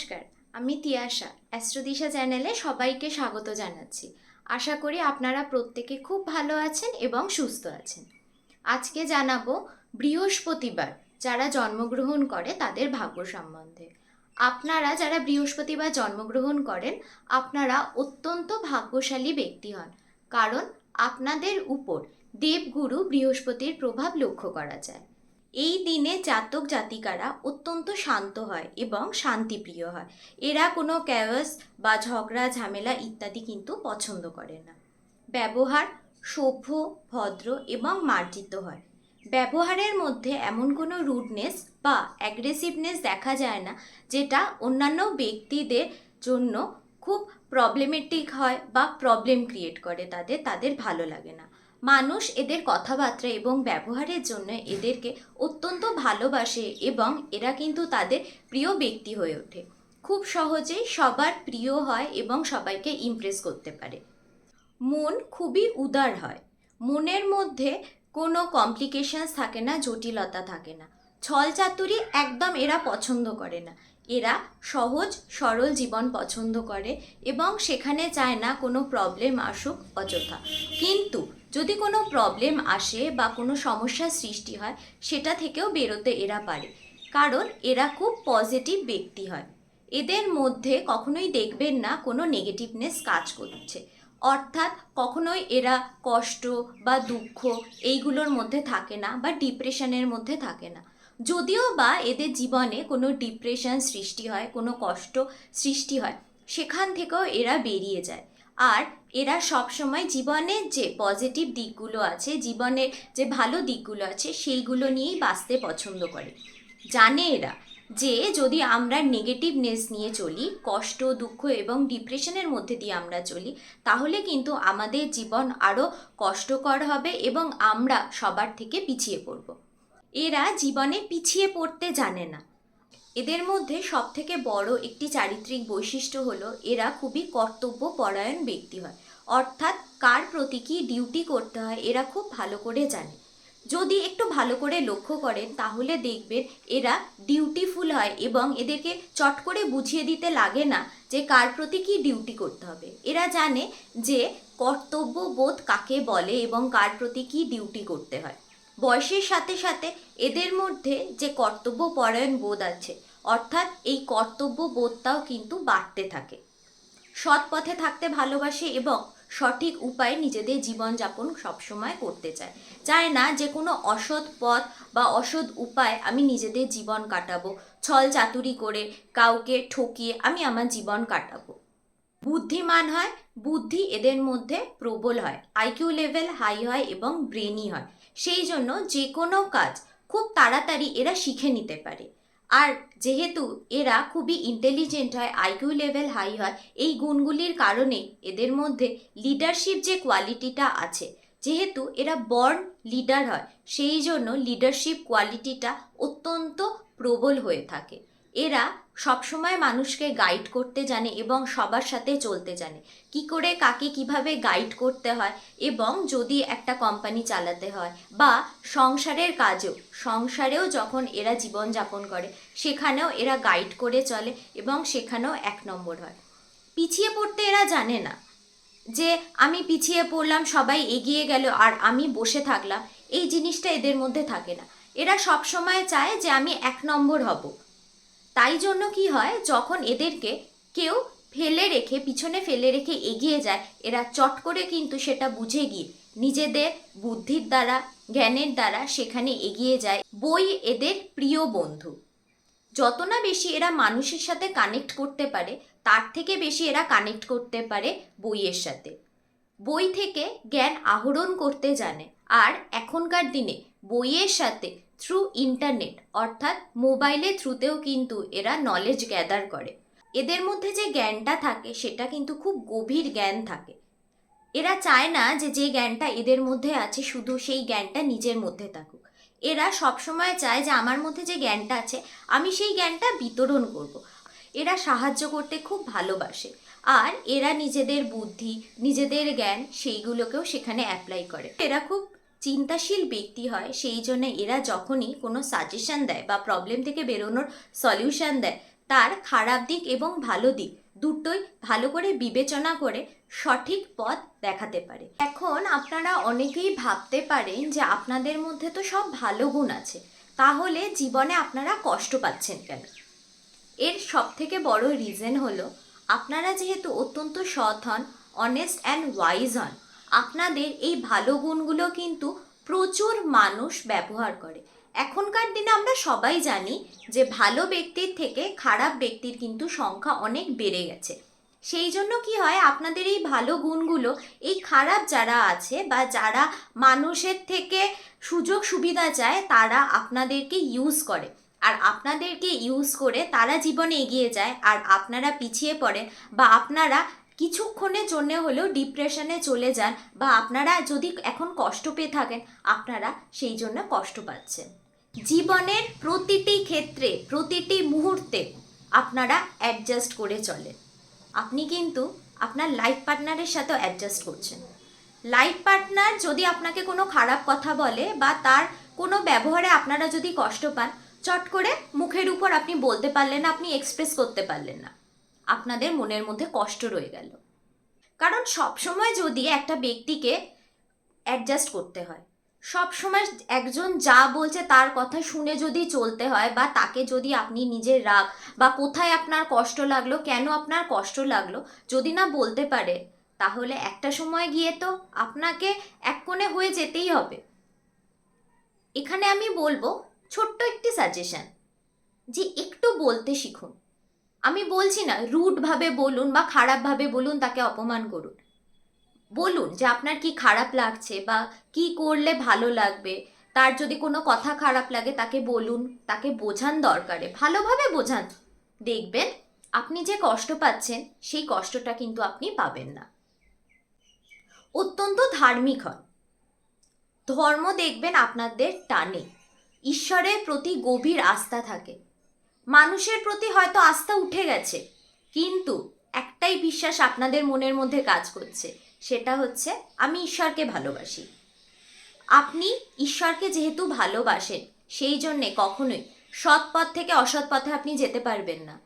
নমস্কার, আমি তিয়াশা, অ্যাস্ট্রোদিশা চ্যানেলে সবাইকে স্বাগত জানাচ্ছি। আশা করি আপনারা প্রত্যেকে খুব ভালো আছেন এবং সুস্থ আছেন। আজকে জানাব বৃহস্পতিবার যারা জন্মগ্রহণ করে তাদের ভাগ্য সম্বন্ধে। আপনারা যারা বৃহস্পতিবার জন্মগ্রহণ করেন, আপনারা অত্যন্ত ভাগ্যশালী ব্যক্তি হন। কারণ আপনাদের উপর দেবগুরু বৃহস্পতির প্রভাব লক্ষ্য করা যায়। এই দিনে জাতক জাতিকারা অত্যন্ত শান্ত হয় এবং শান্তিপ্রিয় হয়। এরা কোনো ক্যাওয়াস বা ঝগড়া, ঝামেলা ইত্যাদি কিন্তু পছন্দ করে না। ব্যবহার সভ্য, ভদ্র এবং মার্জিত হয়। ব্যবহারের মধ্যে এমন কোনো রুডনেস বা অ্যাগ্রেসিভনেস দেখা যায় না, যেটা অন্যান্য ব্যক্তিদের জন্য খুব প্রবলেমেটিক হয় বা প্রবলেম ক্রিয়েট করে। তাদের তাদের ভালো লাগে না। মানুষ এদের কথাবার্তা এবং ব্যবহারের জন্য এদেরকে অত্যন্ত ভালোবাসে এবং এরা কিন্তু তাদের প্রিয় ব্যক্তি হয়ে ওঠে। খুব সহজেই সবার প্রিয় হয় এবং সবাইকে ইমপ্রেস করতে পারে। মন খুবই উদার হয়। মনের মধ্যে কোনো কমপ্লিকেশনস থাকে না, জটিলতা থাকে না। ছল চাতুরি একদম এরা পছন্দ করে না। এরা সহজ, সরল জীবন পছন্দ করে এবং সেখানে চায় না কোনো প্রবলেম আসুক অযথা। কিন্তু যদি কোনো প্রবলেম আসে বা কোনো সমস্যার সৃষ্টি হয়, সেটা থেকেও বেরোতে এরা পারে। কারণ এরা খুব পজিটিভ ব্যক্তি হয়। এদের মধ্যে কখনোই দেখবেন না কোনো নেগেটিভনেস কাজ করছে। অর্থাৎ কখনোই এরা কষ্ট বা দুঃখ এইগুলোর মধ্যে থাকে না বা ডিপ্রেশনের মধ্যে থাকে না। যদিও বা এদের জীবনে কোনো ডিপ্রেশন সৃষ্টি হয়, কোনো কষ্ট সৃষ্টি হয়, সেখান থেকেও এরা বেরিয়ে যায়। আর এরা সবসময় জীবনের যে পজিটিভ দিকগুলো আছে, জীবনের যে ভালো দিকগুলো আছে সেইগুলো নিয়েই বাঁচতে পছন্দ করে। জানে এরা যে যদি আমরা নেগেটিভনেস নিয়ে চলি, কষ্ট, দুঃখ এবং ডিপ্রেশনের মধ্যে দিয়ে আমরা চলি, তাহলে কিন্তু আমাদের জীবন আরও কষ্টকর হবে এবং আমরা সবার থেকে পিছিয়ে পড়ব। এরা জীবনে পিছিয়ে পড়তে জানে না। এদের মধ্যে সবথেকে বড় একটি চারিত্রিক বৈশিষ্ট্য হলো এরা খুবই কর্তব্য পরায়ণ ব্যক্তি হয়। অর্থাৎ কার প্রতি কী ডিউটি করতে হয় এরা খুব ভালো করে জানে। যদি একটু ভালো করে লক্ষ্য করেন তাহলে দেখবেন এরা ডিউটিফুল হয় এবং এদেরকে চট করে বুঝিয়ে দিতে লাগে না যে কার প্রতি কী ডিউটি করতে হবে। এরা জানে যে কর্তব্য বোধ কাকে বলে এবং কার প্রতি কী ডিউটি করতে হয়। বয়সের সাথে সাথে এদের মধ্যে যে কর্তব্য পরায়ণ বোধ আছে, অর্থাৎ এই কর্তব্য বোধটাও কিন্তু বাড়তে থাকে। সৎ পথে থাকতে ভালোবাসে এবং সঠিক উপায়ে নিজেদের জীবনযাপন সবসময় করতে চায়। চায় না যে কোনো অসৎ পথ বা অসৎ উপায় আমি নিজেদের জীবন কাটাবো, ছল চাতুরি করে কাউকে ঠকিয়ে আমি আমার জীবন কাটাবো। বুদ্ধিমান হয়, বুদ্ধি এদের মধ্যে প্রবল হয় আইকিউ লেভেল হাই হয় এবং ব্রেনি হয়। সেই জন্য যে কোনো কাজ খুব তাড়াতাড়ি এরা শিখে নিতে পারে। আর যেহেতু এরা খুবই ইন্টেলিজেন্ট হয় আইকিউ লেভেল হাই হয়, এই গুণগুলির কারণে এদের মধ্যে লিডারশিপ যে কোয়ালিটিটা আছে, যেহেতু এরা বর্ন লিডার হয়, সেই জন্য লিডারশিপ কোয়ালিটিটা অত্যন্ত প্রবল হয়ে থাকে। এরা সবসময় মানুষকে গাইড করতে জানে এবং সবার সাথে চলতে জানে। কি করে কাকে কীভাবে গাইড করতে হয় এবং যদি একটা কোম্পানি চালাতে হয় বা সংসারের কাজেও, সংসারেও যখন এরা জীবনযাপন করে, সেখানেও এরা গাইড করে চলে এবং সেখানেও এক নম্বর হয়। পিছিয়ে পড়তে এরা জানে না যে আমি পিছিয়ে পড়লাম, সবাই এগিয়ে গেল আর আমি বসে থাকলাম। এই জিনিসটা এদের মধ্যে থাকে না। এরা সব সময় চায় যে আমি এক নম্বর হব। তাই জন্য কি হয়, যখন এদেরকে কেউ ফেলে রেখে, পিছনে ফেলে রেখে এগিয়ে যায়, এরা চট করে কিন্তু সেটা বুঝে গিয়ে নিজেদের বুদ্ধির দ্বারা, জ্ঞানের দ্বারা সেখানে এগিয়ে যায়। বই এদের প্রিয় বন্ধু। যত না বেশি এরা মানুষের সাথে কানেক্ট করতে পারে, তার থেকে বেশি এরা কানেক্ট করতে পারে বইয়ের সাথে। বই থেকে জ্ঞান আহরণ করতে জানে। আর এখনকার দিনে বইয়ের সাথে থ্রু ইন্টারনেট অর্থাৎ মোবাইলের থ্রুতেও কিন্তু এরা নলেজ গ্যাদার করে। এদের মধ্যে যে জ্ঞানটা থাকে, সেটা কিন্তু খুব গভীর জ্ঞান থাকে। এরা চায় না যে যে জ্ঞানটা এদের মধ্যে আছে, শুধু সেই জ্ঞানটা নিজের মধ্যে থাকুক। এরা সবসময় চায় যে আমার মধ্যে যে জ্ঞানটা আছে, আমি সেই জ্ঞানটা বিতরণ করব। এরা সাহায্য করতে খুব ভালোবাসে। আর এরা নিজেদের বুদ্ধি, নিজেদের জ্ঞান, সেইগুলোকেও সেখানে অ্যাপ্লাই করে। এরা খুব চিন্তাশীল ব্যক্তি হয়, সেই জন্য এরা যখনই কোনো সাজেশন দেয় বা প্রবলেম থেকে বেরোনোর সলিউশন দেয়, তার খারাপ দিক এবং ভালো দিক দুটোই ভালো করে বিবেচনা করে সঠিক পথ দেখাতে পারে। এখন আপনারা অনেকেই ভাবতে পারেন যে আপনাদের মধ্যে তো সব ভালো গুণ আছে, তাহলে জীবনে আপনারা কষ্ট পাচ্ছেন কেন? এর সব থেকে বড় রিজন হলো, আপনারা যেহেতু অত্যন্ত সৎ হন অনেস্ট অ্যান্ড ওয়াইজ হন আপনাদের এই ভালো গুণগুলো কিন্তু প্রচুর মানুষ ব্যবহার করে। এখনকার দিনে আমরা সবাই জানি যে ভালো ব্যক্তির থেকে খারাপ ব্যক্তির কিন্তু সংখ্যা অনেক বেড়ে গেছে। সেই জন্য কি হয়, আপনাদের এই ভালো গুণগুলো, এই খারাপ যারা আছে বা যারা মানুষের থেকে সুযোগ সুবিধা চায়, তারা আপনাদেরকে ইউজ করে। আর আপনাদেরকে ইউজ করে তারা জীবনে এগিয়ে যায়, আর আপনারা পিছিয়ে পড়েন বা আপনারা কিছুক্ষণের জন্য হলেও ডিপ্রেশনে চলে যান বা আপনারা যদি এখন কষ্ট পেয়ে থাকেন, আপনারা সেই জন্য কষ্ট পাচ্ছেন। জীবনের প্রতিটি ক্ষেত্রে, প্রতিটি মুহূর্তে আপনারা অ্যাডজাস্ট করে চলেন। আপনি কিন্তু আপনার লাইফ পার্টনারের সাথেও অ্যাডজাস্ট করছেন। লাইফ পার্টনার যদি আপনাকে কোনো খারাপ কথা বলে বা তার কোনো ব্যবহারে আপনারা যদি কষ্ট পান, চট করে মুখের উপর আপনি বলতে পারলেন না, আপনি এক্সপ্রেস করতে পারলেন না। আপনাদের মনের মধ্যে কষ্ট রয়ে গেল। কারণ সবসময় যদি একটা ব্যক্তিকে অ্যাডজাস্ট করতে হয়, সবসময় একজন যা বলছে তার কথা শুনে যদি চলতে হয় বা তাকে যদি আপনি নিজের রাগ বা কোথায় আপনার কষ্ট লাগল, কেন আপনার কষ্ট লাগল যদি না বলতে পারে, তাহলে একটা সময় গিয়ে তো আপনাকে এক কোণে হয়ে যেতেই হবে। এখানে আমি বলব ছোট্ট একটি সাজেশন যে একটু বলতে শিখুন। আমি বলছি না রুটভাবে বলুন বা খারাপভাবে বলুন, তাকে অপমান করুন। বলুন যে আপনার কি খারাপ লাগছে বা কি করলে ভালো লাগবে, তার যদি কোনো কথা খারাপ লাগে তাকে বলুন, তাকে বোঝান দরকারে, ভালোভাবে বোঝান। দেখবেন আপনি যে কষ্ট পাচ্ছেন, সেই কষ্টটা কিন্তু আপনি পাবেন না। অত্যন্ত ধার্মিক হন। ধর্ম দেখবেন আপনাদের টানে। ঈশ্বরের প্রতি গভীর আস্থা থাকে। মানুষের প্রতি হয়তো আস্থা উঠে গেছে, কিন্তু একটাই বিশ্বাস আপনাদের মনের মধ্যে কাজ করছে, সেটা হচ্ছে আমি ঈশ্বরকে ভালোবাসি। আপনি ঈশ্বরকে যেহেতু ভালোবাসেন, সেই জন্যে কখনোই সৎ পথ থেকে অসৎ পথে আপনি যেতে পারবেন না।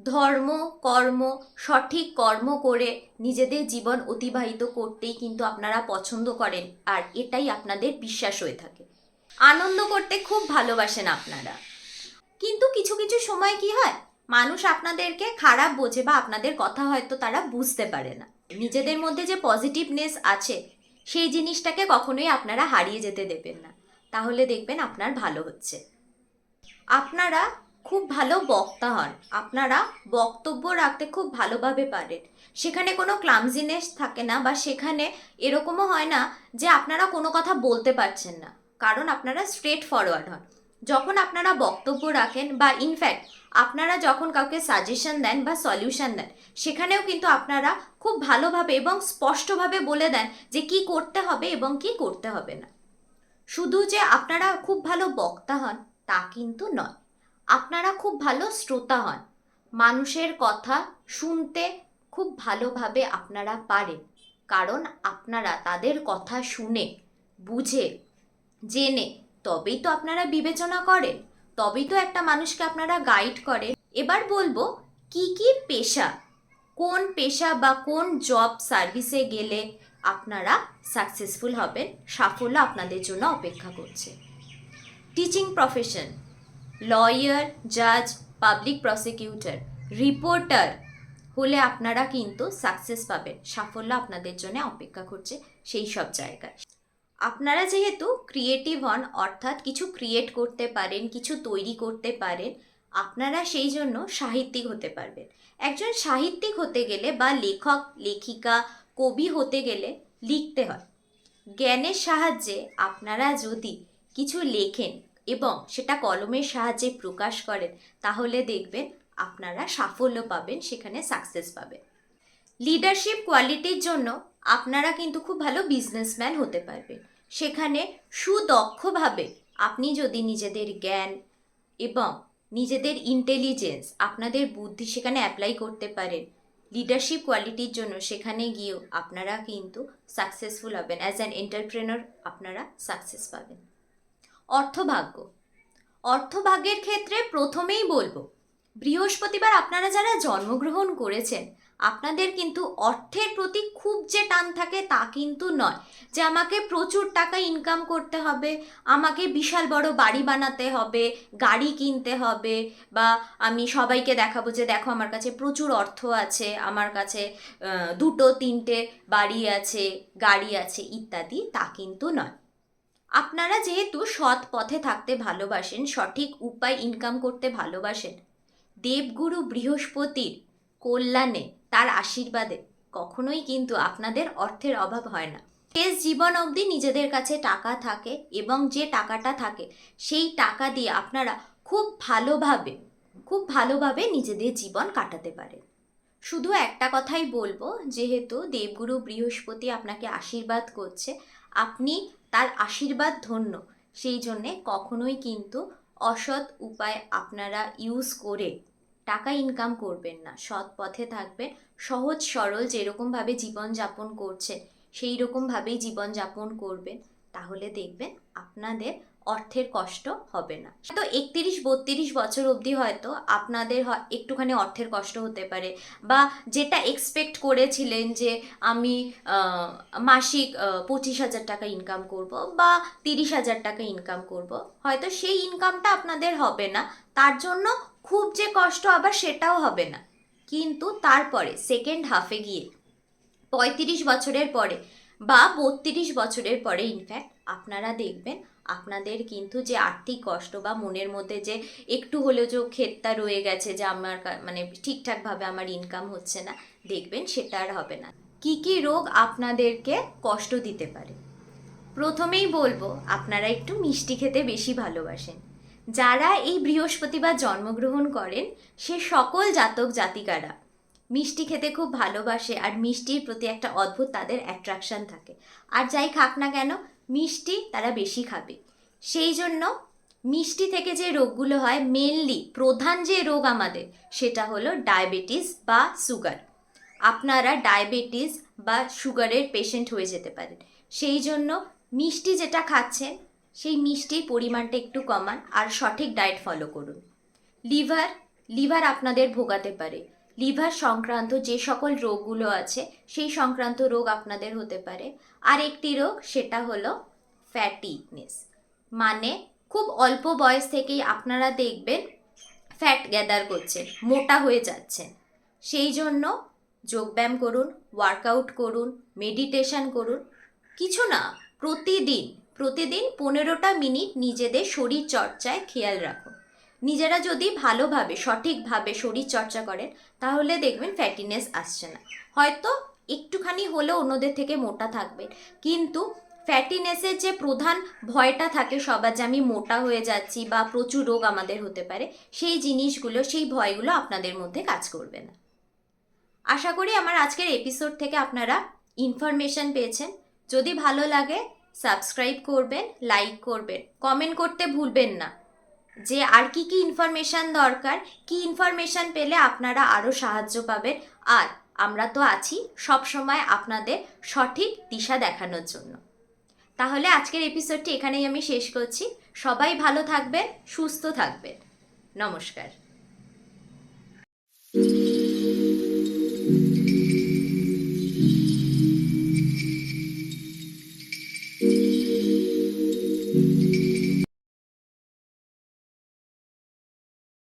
ধর্ম, কর্ম, সঠিক কর্ম করে নিজেদের জীবন অতিবাহিত করতেই কিন্তু আপনারা পছন্দ করেন, আর এটাই আপনাদের বিশ্বাস হয়ে থাকে। আনন্দ করতে খুব ভালোবাসেন আপনারা। কিন্তু কিছু কিছু সময় কি হয়? মানুষ আপনাদেরকে খারাপ বোঝে বা আপনাদের কথা হয়তো তারা বুঝতে পারে না। নিজেদের মধ্যে যে পজিটিভনেস আছে, সেই জিনিসটাকে কখনোই আপনারা হারিয়ে যেতে দেবেন না। তাহলে দেখবেন আপনার ভালো হচ্ছে। আপনারা খুব ভালো বক্তা হন। আপনারা বক্তব্য রাখতে খুব ভালোভাবে পারেন। সেখানে কোনো ক্লামজিনেস থাকে না বা সেখানে এরকমও হয় না যে আপনারা কোনো কথা বলতে পারছেন না। কারণ আপনারা স্ট্রেট ফরওয়ার্ড হন। যখন আপনারা বক্তব্য রাখেন বা ইনফ্যাক্ট আপনারা যখন কাউকে সাজেশন দেন বা সলিউশন দেন, সেখানেও কিন্তু আপনারা খুব ভালোভাবে এবং স্পষ্টভাবে বলে দেন যে কি করতে হবে এবং কি করতে হবে না। শুধু যে আপনারা খুব ভালো বক্তা হন তা কিন্তু নয়, আপনারা খুব ভালো শ্রোতা হন। মানুষের কথা শুনতে খুব ভালোভাবে আপনারা পারেন, কারণ আপনারা তাদের কথা শুনে, বুঝে, জেনে তবেই তো আপনারা বিবেচনা করেন, তবেই তো একটা মানুষকে আপনারা গাইড করেন। এবার বলব, কি কি পেশা, কোন পেশা বা কোন জব সার্ভিসে গেলে আপনারা সাকসেসফুল হবেন, সাফল্য আপনাদের জন্য অপেক্ষা করছে। টিচিং প্রফেশন লয়ার জাজ পাবলিক প্রসিকিউটর রিপোর্টার হলে আপনারা কিন্তু সাকসেস পাবেন, সাফল্য আপনাদের জন্য অপেক্ষা করছে সেই সব জায়গায়। আপনারা যেহেতু ক্রিয়েটিভ হন, অর্থাৎ কিছু ক্রিয়েট করতে পারেন, কিছু তৈরি করতে পারেন, আপনারা সেই জন্য সাহিত্যিক হতে পারবেন। একজন সাহিত্যিক হতে গেলে বা লেখক, লেখিকা, কবি হতে গেলে লিখতে হয়। জ্ঞানের সাহায্যে আপনারা যদি কিছু লেখেন এবং সেটা কলমের সাহায্যে প্রকাশ করেন, তাহলে দেখবেন আপনারা সাফল্য পাবেন, সেখানে সাকসেস পাবেন। লিডারশিপ কোয়ালিটির জন্য আপনারা কিন্তু খুব ভালো বিজনেসম্যান হতে পারবেন। সেখানে সুদক্ষভাবে আপনি যদি নিজেদের জ্ঞান এবং নিজেদের ইন্টেলিজেন্স আপনাদের বুদ্ধি সেখানে অ্যাপ্লাই করতে পারেন লিডারশিপ কোয়ালিটির জন্য সেখানে গিয়েও আপনারা কিন্তু সাকসেসফুল হবেন। অ্যাজ অ্যান এন্টারপ্রেনর আপনারা সাকসেস পাবেন। অর্থভাগ্য। অর্থভাগ্যের ক্ষেত্রে প্রথমেই বলব, বৃহস্পতিবার আপনারা যারা জন্মগ্রহণ করেছেন আপনাদের কিন্তু অর্থের প্রতি খুব যে টান থাকে তা কিন্তু নয়। যে আমাকে প্রচুর টাকা ইনকাম করতে হবে, আমাকে বিশাল বড় বাড়ি বানাতে হবে, গাড়ি কিনতে হবে, বা আমি সবাইকে দেখাবো যে দেখো আমার কাছে প্রচুর অর্থ আছে, আমার কাছে দুটো, তিনটে বাড়ি আছে, গাড়ি আছে, ইত্যাদি, তা কিন্তু নয়। আপনারা যেহেতু সৎ পথে থাকতে ভালোবাসেন, সঠিক উপায় ইনকাম করতে ভালোবাসেন, দেবগুরু বৃহস্পতির কল্যাণে তার আশীর্বাদে। কখনোই কিন্তু আপনাদের অর্থের অভাব হয় না। শেষ জীবন অবধি নিজেদের কাছে টাকা থাকে এবং যে টাকাটা থাকে, সেই টাকা দিয়ে আপনারা খুব ভালোভাবে খুব ভালোভাবে নিজেদের জীবন কাটাতে পারে শুধু একটা কথাই বলব, যেহেতু দেবগুরু বৃহস্পতি আপনাকে আশীর্বাদ করছে, আপনি তার আশীর্বাদ ধন্য। সেই জন্যে কখনোই কিন্তু অসৎ উপায় আপনারা ইউজ করে টাকা ইনকাম করবেন না। সৎ পথে থাকবেন। সহজ, সরল যেরকমভাবে জীবনযাপন করছেন সেই রকমভাবেই জীবনযাপন করবেন। তাহলে দেখবেন আপনাদের অর্থের কষ্ট হবে না। তো একত্রিশ, বত্রিশ বছর অবধি হয়তো আপনাদের একটুখানি অর্থের কষ্ট হতে পারে বা যেটা এক্সপেক্ট করেছিলেন যে আমি মাসিক পঁচিশ হাজার টাকা ইনকাম করব বা তিরিশ হাজার টাকা ইনকাম করব, হয়তো সেই ইনকামটা আপনাদের হবে না। তার জন্য খুব যে কষ্ট আবার সেটাও হবে না। কিন্তু তারপরে সেকেন্ড হাফে গিয়ে, পঁয়ত্রিশ বছরের পরে বা বত্রিশ বছরের পরে ইনফ্যাক্ট আপনারা দেখবেন, আপনাদের কিন্তু যে আর্থিক কষ্ট বা মনের মধ্যে যে একটু হলেও যে ক্ষেতটা রয়ে গেছে, যে আমার মানে ঠিকঠাকভাবে আমার ইনকাম হচ্ছে না, দেখবেন সেটা আর হবে না। কি কি রোগ আপনাদেরকে কষ্ট দিতে পারে? প্রথমেই বলব, আপনারা একটু মিষ্টি খেতে বেশি ভালোবাসেন। যারা এই বৃহস্পতিবার জন্মগ্রহণ করেন, সে সকল জাতক জাতিকারা। মিষ্টি খেতে খুব ভালোবাসে আর মিষ্টির প্রতি একটা অদ্ভুত তাদের অ্যাট্রাকশন থাকে। আর যাই খাক না কেন, মিষ্টি তারা বেশি খাবে। সেই জন্য মিষ্টি থেকে যে রোগগুলো হয় মেনলি প্রধান যে রোগ আমাদের, সেটা হলো ডায়াবেটিস বা সুগার আপনারা ডায়াবেটিস বা সুগারের পেশেন্ট হয়ে যেতে পারেন। সেই জন্য মিষ্টি যেটা খাচ্ছেন সেই মিষ্টির পরিমাণটা একটু কমান আর সঠিক ডায়েট ফলো করুন। লিভার লিভার আপনাদের ভোগাতে পারে। লিভার সংক্রান্ত যে সকল রোগগুলো আছে, সেই সংক্রান্ত রোগ আপনাদের হতে পারে। আর একটি রোগ সেটা হলো ফ্যাটিনেস মানে খুব অল্প বয়স থেকেই আপনারা দেখবেন ফ্যাট গ্যাদার করছেন মোটা হয়ে যাচ্ছেন সেই জন্য যোগব্যায়াম করুন ওয়ার্কআউট করুন মেডিটেশন করুন। কিছু না, প্রতিদিন প্রতিদিন পনেরোটা মিনিট নিজেদের শরীর চর্চায় খেয়াল রাখুন নিজেরা যদি ভালোভাবে, সঠিকভাবে শরীর চর্চা করেন, তাহলে দেখবেন ফ্যাটিনেস আসছে না। হয়তো একটুখানি হলেও অন্যদের থেকে মোটা থাকবেন। কিন্তু ফ্যাটিনেসের যে প্রধান ভয়টা থাকে, সবার যে আমি মোটা হয়ে যাচ্ছি বা প্রচুর রোগ আমাদের হতে পারে, সেই জিনিসগুলো, সেই ভয়গুলো আপনাদের মধ্যে কাজ করবে না। আশা করি আমার আজকের এপিসোড থেকে আপনারা ইনফরমেশন পেয়েছেন। যদি ভালো লাগে সাবস্ক্রাইব করবেন, লাইক করবেন, কমেন্ট করতে ভুলবেন না। যে আর কি কি ইনফরমেশন দরকার, কি ইনফরমেশন পেলে আপনারা আরও সাহায্য পাবেন। আর আমরা তো আছি সব সময় আপনাদের সঠিক দিশা দেখানোর জন্য। তাহলে আজকের এপিসোডটি এখানেই আমি শেষ করছি। সবাই ভালো থাকবেন, সুস্থ থাকবেন। নমস্কার।